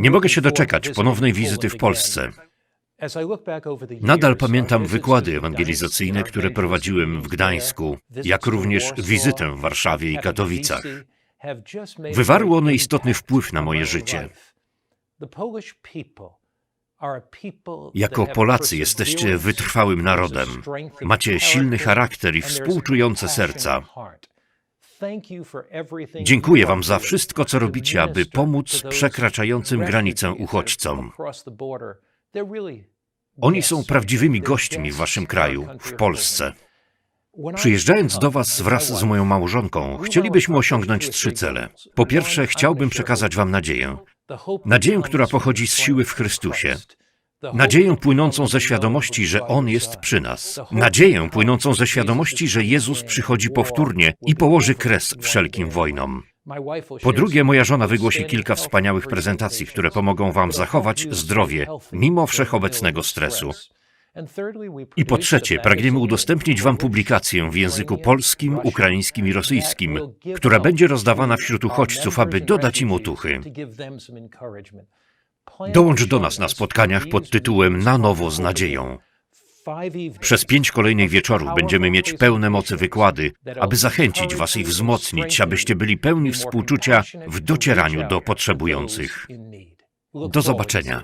Nie mogę się doczekać ponownej wizyty w Polsce. Nadal pamiętam wykłady ewangelizacyjne, które prowadziłem w Gdańsku, jak również wizytę w Warszawie i Katowicach. Wywarły one istotny wpływ na moje życie. Jako Polacy jesteście wytrwałym narodem. Macie silny charakter i współczujące serca. Dziękuję Wam za wszystko, co robicie, aby pomóc przekraczającym granicę uchodźcom. Oni są prawdziwymi gośćmi w Waszym kraju, w Polsce. Przyjeżdżając do Was wraz z moją małżonką, chcielibyśmy osiągnąć trzy cele. Po pierwsze, chciałbym przekazać Wam nadzieję. Nadzieję, która pochodzi z siły w Chrystusie. Nadzieję płynącą ze świadomości, że On jest przy nas. Nadzieję płynącą ze świadomości, że Jezus przychodzi powtórnie i położy kres wszelkim wojnom. Po drugie, moja żona wygłosi kilka wspaniałych prezentacji, które pomogą Wam zachować zdrowie mimo wszechobecnego stresu. I po trzecie, pragniemy udostępnić Wam publikację w języku polskim, ukraińskim i rosyjskim, która będzie rozdawana wśród uchodźców, aby dodać im otuchy. Dołącz do nas na spotkaniach pod tytułem Na nowo z nadzieją. Przez pięć kolejnych wieczorów będziemy mieć pełne mocy wykłady, aby zachęcić Was i wzmocnić, abyście byli pełni współczucia w docieraniu do potrzebujących. Do zobaczenia.